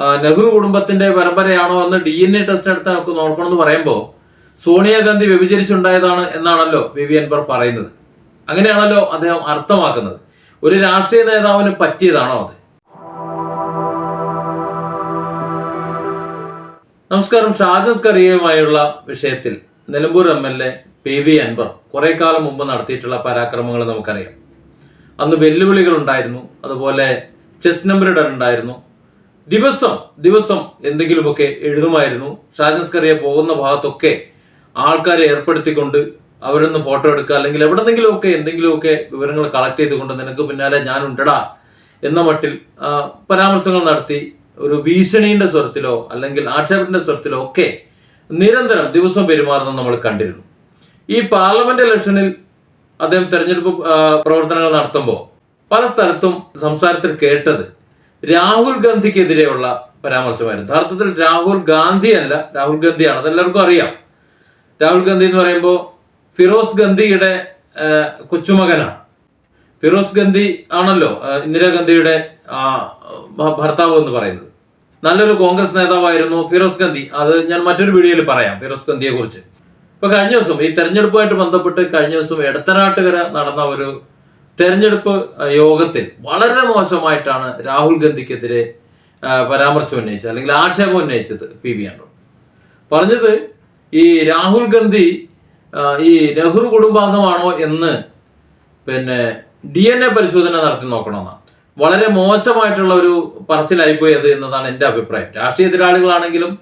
നെഹ്റു കുടുംബത്തിന്റെ പരമ്പരയാണോ എന്ന് D N A test എടുത്ത് നമുക്ക് നോക്കണമെന്ന് പറയുമ്പോൾ സോണിയാഗാന്ധി വ്യഭിചരിച്ചുണ്ടായതാണ് എന്നാണല്ലോ വി വി അൻവർ പറയുന്നത്. അങ്ങനെയാണല്ലോ അദ്ദേഹം അർത്ഥമാക്കുന്നത്. ഒരു രാഷ്ട്രീയ നേതാവിന് പറ്റിയതാണോ അത്? നമസ്കാരം. ഷാജസ് കറിയുമായുള്ള വിഷയത്തിൽ Nilambur M L A P V Anvar കുറെ കാലം മുമ്പ് നടത്തിയിട്ടുള്ള പരാക്രമങ്ങൾ നമുക്കറിയാം. അന്ന് വെല്ലുവിളികൾ ഉണ്ടായിരുന്നു. അതുപോലെ ചെസ് നമ്പർ ഉണ്ടായിരുന്നു ദിവസം ദിവസം എന്തെങ്കിലുമൊക്കെ എഴുതുമായിരുന്നു. ഷാജൻസ് കറിയ പോകുന്ന ഭാഗത്തൊക്കെ ആൾക്കാരെ ഏർപ്പെടുത്തിക്കൊണ്ട് അവരൊന്ന് ഫോട്ടോ എടുക്കുക അല്ലെങ്കിൽ എവിടെന്നെങ്കിലുമൊക്കെ എന്തെങ്കിലുമൊക്കെ വിവരങ്ങൾ കളക്ട് ചെയ്തുകൊണ്ട് നിനക്ക് പിന്നാലെ ഞാനുണ്ടടാ എന്ന മട്ടിൽ പരാമർശങ്ങൾ നടത്തി ഒരു ഭീഷണിയുടെ സ്വരത്തിലോ അല്ലെങ്കിൽ ആക്ഷേപത്തിന്റെ സ്വരത്തിലോ ഒക്കെ നിരന്തരം ദിവസം പെരുമാറുന്നത് നമ്മൾ കണ്ടിരുന്നു. ഈ പാർലമെന്റ് ഇലക്ഷനിൽ അദ്ദേഹം തെരഞ്ഞെടുപ്പ് പ്രവർത്തനങ്ങൾ നടത്തുമ്പോൾ പല സ്ഥലത്തും സംസാരത്തിൽ കേട്ടത് രാഹുൽ ഗാന്ധിക്കെതിരെയുള്ള പരാമർശമായിരുന്നു. യഥാർത്ഥത്തിൽ രാഹുൽ ഗാന്ധി അല്ല രാഹുൽ ഗാന്ധിയാണ്. അതെല്ലാവർക്കും അറിയാം. രാഹുൽ ഗാന്ധി എന്ന് പറയുമ്പോൾ ഫിറോസ് ഗാന്ധിയുടെ കൊച്ചുമകനാണ്. ഫിറോസ് ഗാന്ധി ആണല്ലോ ഇന്ദിരാഗാന്ധിയുടെ ഭർത്താവ് എന്ന് പറയുന്നത്. നല്ലൊരു കോൺഗ്രസ് നേതാവായിരുന്നു ഫിറോസ് ഗാന്ധി. അത് ഞാൻ മറ്റൊരു വീഡിയോയിൽ പറയാം ഫിറോസ് ഗാന്ധിയെ കുറിച്ച് ഇപ്പൊ കഴിഞ്ഞ ദിവസം ഈ തെരഞ്ഞെടുപ്പുമായിട്ട് ബന്ധപ്പെട്ട് കഴിഞ്ഞ ദിവസം എടത്തനാട്ടുകര നടന്ന ഒരു തെരഞ്ഞെടുപ്പ് യോഗത്തിൽ വളരെ മോശമായിട്ടാണ് രാഹുൽ ഗാന്ധിക്കെതിരെ പരാമർശം ഉന്നയിച്ചത് അല്ലെങ്കിൽ ആക്ഷേപം ഉന്നയിച്ചത് പി വി അൻവർ പറഞ്ഞത് ഈ രാഹുൽ ഗാന്ധി ഈ നെഹ്റു കുടുംബാംഗമാണോ എന്ന് പിന്നെ ഡി എൻ എ പരിശോധന നടത്തി നോക്കണമെന്നാണ്. വളരെ മോശമായിട്ടുള്ള ഒരു പറച്ചിലായി പോയത് എന്നതാണ് എന്റെ അഭിപ്രായം. രാഷ്ട്രീയ എതിരാളികളാണെങ്കിലും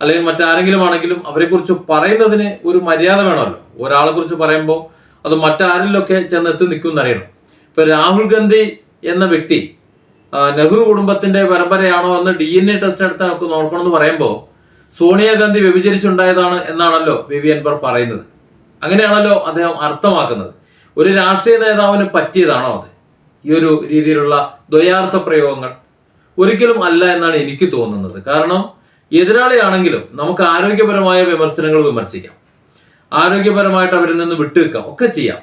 അല്ലെങ്കിൽ മറ്റാരെങ്കിലും ആണെങ്കിലും അവരെക്കുറിച്ച് പറയുന്നതിന് ഒരു മര്യാദ വേണമല്ലോ. ഒരാളെ കുറിച്ച് പറയുമ്പോൾ അത് മറ്റാരിലൊക്കെ ചെന്നെത്തി നിൽക്കും എന്നറിയണം. ഇപ്പൊ രാഹുൽ ഗാന്ധി എന്ന വ്യക്തി നെഹ്റു കുടുംബത്തിന്റെ പരമ്പരയാണോ എന്ന് ഡി എൻ എ ടെസ്റ്റ് എടുത്ത് നമുക്ക് നോക്കണമെന്ന് പറയുമ്പോൾ സോണിയാഗാന്ധി വ്യഭിചരിച്ചുണ്ടായതാണ് എന്നാണല്ലോ വി വി പറയുന്നത്. അങ്ങനെയാണല്ലോ അദ്ദേഹം അർത്ഥമാക്കുന്നത്. ഒരു രാഷ്ട്രീയ നേതാവിന് പറ്റിയതാണോ അത്? ഈ ഒരു രീതിയിലുള്ള ദ്വയാർത്ഥ പ്രയോഗങ്ങൾ ഒരിക്കലും അല്ല എന്നാണ് എനിക്ക് തോന്നുന്നത്. കാരണം എതിരാളിയാണെങ്കിലും നമുക്ക് ആരോഗ്യപരമായ വിമർശനങ്ങൾ വിമർശിക്കാം. ആരോഗ്യപരമായിട്ട് അവരിൽ നിന്ന് വിട്ടുവെക്കാം ഒക്കെ ചെയ്യാം.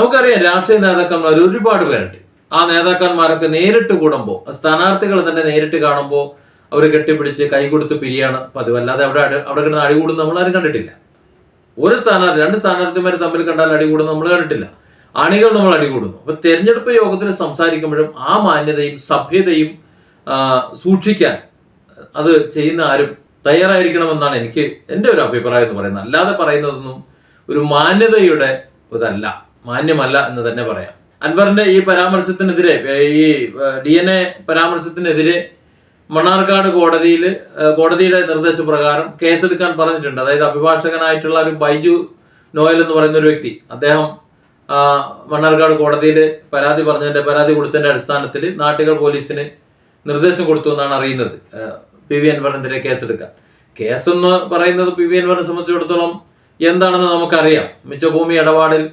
നമുക്കറിയാം രാഷ്ട്രീയ നേതാക്കന്മാർ ഒരുപാട് പേരുണ്ട്. ആ നേതാക്കന്മാരൊക്കെ നേരിട്ട് കൂടുമ്പോൾ സ്ഥാനാർത്ഥികൾ തന്നെ നേരിട്ട് കാണുമ്പോൾ അവർ കെട്ടിപ്പിടിച്ച് കൈ കൊടുത്ത് പിരിയാണ്. പതിവ് അല്ലാതെ അവിടെ അവിടെ കിടന്ന് അടി കൂടുന്ന നമ്മൾ ആരും കണ്ടിട്ടില്ല. ഒരു സ്ഥാനാർത്ഥി രണ്ട് സ്ഥാനാർത്ഥിമാർ തമ്മിൽ കണ്ടാൽ അടി കൂടുന്ന നമ്മൾ കണ്ടിട്ടില്ല. അണികൾ നമ്മൾ അടി കൂടുന്നു. അപ്പൊ തെരഞ്ഞെടുപ്പ് യോഗത്തിൽ സംസാരിക്കുമ്പോഴും ആ മാന്യതയും സഭ്യതയും സൂക്ഷിക്കാൻ അത് ചെയ്യുന്ന ആരും തയ്യാറായിരിക്കണമെന്നാണ് എനിക്ക് എന്റെ ഒരു അഭിപ്രായം എന്ന് പറയുന്നത്. അല്ലാതെ പറയുന്നതൊന്നും ഒരു മാന്യതയുടെ ഇതല്ല. മാന്യമല്ല എന്ന് തന്നെ പറയാം. അൻവറിന്റെ ഈ പരാമർശത്തിനെതിരെ ഈ ഡി എൻ എ പരാമർശത്തിനെതിരെ മണ്ണാർക്കാട് കോടതിയിൽ കോടതിയുടെ നിർദ്ദേശപ്രകാരം കേസെടുക്കാൻ പറഞ്ഞിട്ടുണ്ട്. അതായത് അഭിഭാഷകനായിട്ടുള്ള ഒരു ബൈജു നോയൽ എന്ന് പറയുന്ന ഒരു വ്യക്തി അദ്ദേഹം മണ്ണാർക്കാട് കോടതിയിൽ പരാതി പറഞ്ഞതിന്റെ പരാതി കൊടുത്തതിന്റെ അടിസ്ഥാനത്തിൽ നാട്ടുകൾ പോലീസിന് നിർദ്ദേശം കൊടുത്തു എന്നാണ് അറിയുന്നത്. പി വി അൻവറിനെതിരെ കേസെടുക്കാൻ. കേസെന്ന് പറയുന്നത് പി വി അൻവറിനെ സംബന്ധിച്ചിടത്തോളം എന്താണെന്ന് നമുക്കറിയാം. മിച്ചഭൂമി ഇടപാടിൽ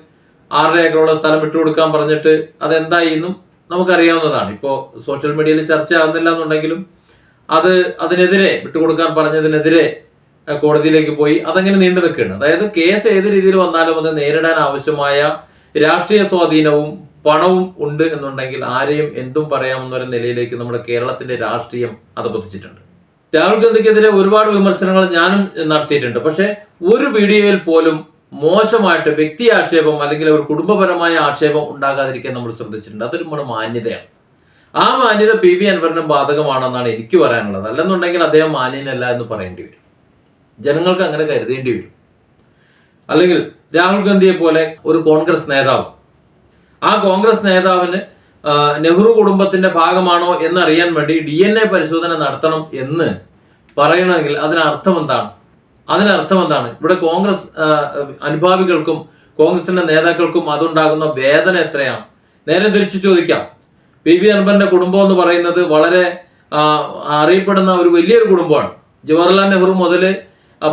ആറര ഏക്കറോളം സ്ഥലം വിട്ടുകൊടുക്കാൻ പറഞ്ഞിട്ട് അതെന്തായി എന്നും നമുക്കറിയാവുന്നതാണ്. ഇപ്പോൾ സോഷ്യൽ മീഡിയയിൽ ചർച്ച ആവുന്നില്ല എന്നുണ്ടെങ്കിലും അത് അതിനെതിരെ വിട്ടുകൊടുക്കാൻ പറഞ്ഞതിനെതിരെ കോടതിയിലേക്ക് പോയി അതങ്ങനെ നീണ്ടു നിൽക്കുകയാണ്. അതായത് കേസ് ഏത് രീതിയിൽ വന്നാലും അത് നേരിടാൻ ആവശ്യമായ രാഷ്ട്രീയ സ്വാധീനവും പണവും ഉണ്ട് എന്നുണ്ടെങ്കിൽ ആരെയും എന്തും പറയാമെന്നൊരു നിലയിലേക്ക് നമ്മുടെ കേരളത്തിന്റെ രാഷ്ട്രീയം അധപതിച്ചിട്ടുണ്ട്. രാഹുൽ ഗാന്ധിക്കെതിരെ ഒരുപാട് വിമർശനങ്ങൾ ഞാനും നടത്തിയിട്ടുണ്ട്. പക്ഷെ ഒരു വീഡിയോയിൽ പോലും മോശമായിട്ട് വ്യക്തി ആക്ഷേപം അല്ലെങ്കിൽ ഒരു കുടുംബപരമായ ആക്ഷേപം ഉണ്ടാകാതിരിക്കാൻ നമ്മൾ ശ്രദ്ധിച്ചിട്ടുണ്ട്. അതൊരു നമ്മുടെ മാന്യതയാണ്. ആ മാന്യത പി വി അൻവറിനും ബാധകമാണെന്നാണ് എനിക്ക് പറയാനുള്ളത്. അല്ലെന്നുണ്ടെങ്കിൽ അദ്ദേഹം മാന്യനല്ല എന്ന് പറയേണ്ടി വരും. ജനങ്ങൾക്ക് അങ്ങനെ കരുതേണ്ടി വരും. അല്ലെങ്കിൽ രാഹുൽ ഗാന്ധിയെ പോലെ ഒരു കോൺഗ്രസ് നേതാവ്. ആ കോൺഗ്രസ് നേതാവിന് നെഹ്റു കുടുംബത്തിന്റെ ഭാഗമാണോ എന്നറിയാൻ വേണ്ടി ഡി എൻ എ പരിശോധന നടത്തണം എന്ന് പറയണമെങ്കിൽ അതിനർത്ഥം എന്താണ്? അതിനർത്ഥം എന്താണ്? ഇവിടെ കോൺഗ്രസ് അനുഭാവികൾക്കും കോൺഗ്രസിന്റെ നേതാക്കൾക്കും അതുണ്ടാകുന്ന വേദന എത്രയാണ്? നേരെ തിരിച്ചു ചോദിക്കാം. പി വി അൻവറിന്റെ കുടുംബം എന്ന് പറയുന്നത് വളരെ അറിയപ്പെടുന്ന ഒരു വലിയൊരു കുടുംബമാണ്. ജവഹർലാൽ നെഹ്റു മുതൽ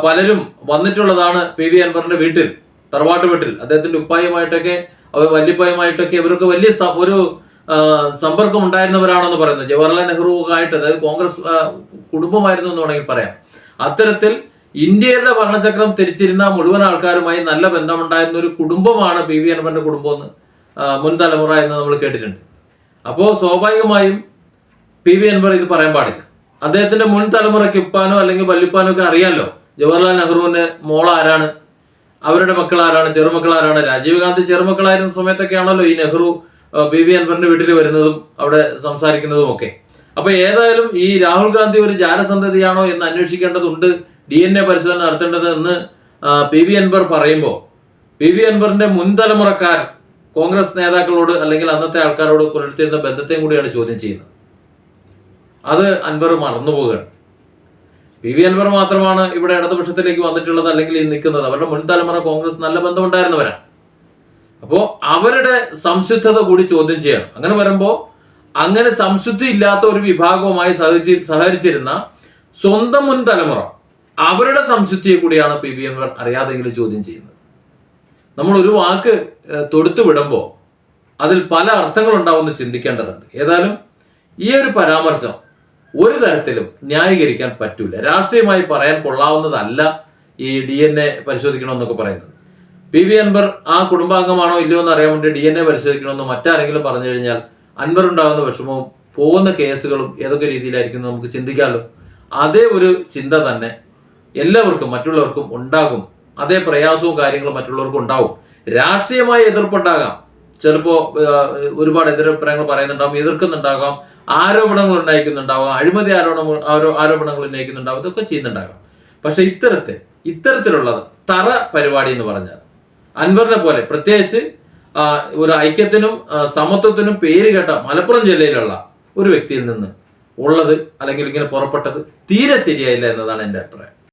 പലരും വന്നിട്ടുള്ളതാണ് പി വി അൻവറിന്റെ വീട്ടിൽ തറവാട്ട് വീട്ടിൽ. അദ്ദേഹത്തിന്റെ ഉപ്പായുമായിട്ടൊക്കെ അവർ വല്യപ്പായുമായിട്ടൊക്കെ ഇവർക്ക് വലിയ ഒരു സമ്പർക്കം ഉണ്ടായിരുന്നവരാണെന്ന് പറയുന്നത്. ജവഹർലാൽ നെഹ്റു ആയിട്ട് അതായത് കോൺഗ്രസ് കുടുംബമായിരുന്നു എന്ന് വേണമെങ്കിൽ പറയാം. അത്തരത്തിൽ ഇന്ത്യയുടെ ഭരണചക്രം തിരിച്ചിരുന്ന മുഴുവൻ ആൾക്കാരുമായി നല്ല ബന്ധമുണ്ടായിരുന്ന ഒരു കുടുംബമാണ് പി വി അൻവറിന്റെ കുടുംബം എന്ന് മുൻ തലമുറ എന്ന് നമ്മൾ കേട്ടിട്ടുണ്ട്. അപ്പോൾ സ്വാഭാവികമായും പി വി അൻവർ ഇത് പറയാൻ പാടില്ല. അദ്ദേഹത്തിന്റെ മുൻ തലമുറയ്ക്ക് ഇപ്പാനോ അല്ലെങ്കിൽ വല്ലിപ്പാനോ ഒക്കെ അറിയാമല്ലോ ജവഹർലാൽ നെഹ്റുവിന്റെ മോൾ ആരാണ് അവരുടെ മക്കൾ ആരാണ് ചെറുമക്കൾ ആരാണ് രാജീവ് ഗാന്ധി ചെറുമക്കളായിരുന്ന സമയത്തൊക്കെയാണല്ലോ ഈ നെഹ്റു ബി വി അൻവറിന്റെ വീട്ടിൽ വരുന്നതും അവിടെ സംസാരിക്കുന്നതും ഒക്കെ അപ്പൊ ഏതായാലും ഈ രാഹുൽ ഗാന്ധി ഒരു ജാരസന്തതിയാണോ എന്ന് അന്വേഷിക്കേണ്ടതുണ്ട് ഡി എൻ എ പരിശോധന നടത്തേണ്ടത് എന്ന് പി വി അൻവർ പറയുമ്പോൾ പി വി അൻവറിന്റെ മുൻ തലമുറക്കാർ കോൺഗ്രസ് നേതാക്കളോട് അല്ലെങ്കിൽ അന്നത്തെ ആൾക്കാരോട് പുലർത്തിയിരുന്ന ബന്ധത്തെയും കൂടിയാണ് ചോദ്യം ചെയ്യുന്നത്. അത് അൻവർ മറന്നുപോവുകയാണ് പി വി അൻവർ മാത്രമാണ് ഇവിടെ ഇടതുപക്ഷത്തിലേക്ക് വന്നിട്ടുള്ളത് അല്ലെങ്കിൽ ഈ നിൽക്കുന്നത്. അവരുടെ മുൻ തലമുറ കോൺഗ്രസ് നല്ല ബന്ധമുണ്ടായിരുന്നവരാണ് അപ്പോൾ അവരുടെ സംശുദ്ധത കൂടി ചോദ്യം ചെയ്യണം. അങ്ങനെ വരുമ്പോൾ അങ്ങനെ സംശുദ്ധി ഇല്ലാത്ത ഒരു വിഭാഗവുമായി സഹചരി സഹകരിച്ചിരുന്ന സ്വന്തം മുൻ തലമുറ അവരുടെ സംശുദ്ധിയെ കൂടിയാണ് പി വി അൻവർ അറിയാതെങ്കിലും ചോദ്യം ചെയ്യുന്നത്. നമ്മൾ ഒരു വാക്ക് തൊടുത്തു വിടുമ്പോൾ അതിൽ പല അർത്ഥങ്ങൾ ഉണ്ടാവുമെന്ന് ചിന്തിക്കേണ്ടതുണ്ട്. ഏതായാലും ഈ ഒരു പരാമർശം ഒരു തരത്തിലും ന്യായീകരിക്കാൻ പറ്റൂല. രാഷ്ട്രീയമായി പറയാൻ കൊള്ളാവുന്നതല്ല ഈ ഡി എൻ എ പരിശോധിക്കണമെന്നൊക്കെ പറയുന്നത്. പി വി അൻവർ ആ കുടുംബാംഗമാണോ ഇല്ലയോ എന്ന് അറിയാൻ വേണ്ടി ഡി എൻ എ പരിശോധിക്കണമെന്ന് മറ്റാരെങ്കിലും പറഞ്ഞു കഴിഞ്ഞാൽ അൻവർ ഉണ്ടാകുന്ന വിഷമവും പോകുന്ന കേസുകളും ഏതൊക്കെ രീതിയിലായിരിക്കും നമുക്ക് ചിന്തിക്കാമല്ലോ. അതേ ഒരു ചിന്ത തന്നെ എല്ലാവർക്കും മറ്റുള്ളവർക്കും ഉണ്ടാകും. അതേ പ്രയാസവും കാര്യങ്ങളും മറ്റുള്ളവർക്കും ഉണ്ടാവും. രാഷ്ട്രീയമായ എതിർപ്പുണ്ടാകാം. ചിലപ്പോൾ ഒരുപാട് എതിരഭിപ്രായങ്ങൾ പറയുന്നുണ്ടാവും എതിർക്കുന്നുണ്ടാകാം ആരോപണങ്ങൾ ഉന്നയിക്കുന്നുണ്ടാവാം അഴിമതി ആരോപണങ്ങൾ ആരോ- ആരോപണങ്ങൾ ഉന്നയിക്കുന്നുണ്ടാവും ഇതൊക്കെ ചെയ്യുന്നുണ്ടാകാം. പക്ഷെ ഇത്തരത്തെ ഇത്തരത്തിലുള്ളത് തറ പരിപാടി എന്ന് പറഞ്ഞാൽ അൻവറിനെ പോലെ പ്രത്യേകിച്ച് ഒരു ഐക്യത്തിനും സമത്വത്തിനും പേര് കേട്ട മലപ്പുറം ജില്ലയിലുള്ള ഒരു വ്യക്തിയിൽ നിന്ന് ഉള്ളത് അല്ലെങ്കിൽ ഇങ്ങനെ പുറപ്പെട്ടത് തീരെ ശരിയായില്ല എന്നതാണ് എന്റെ അഭിപ്രായം.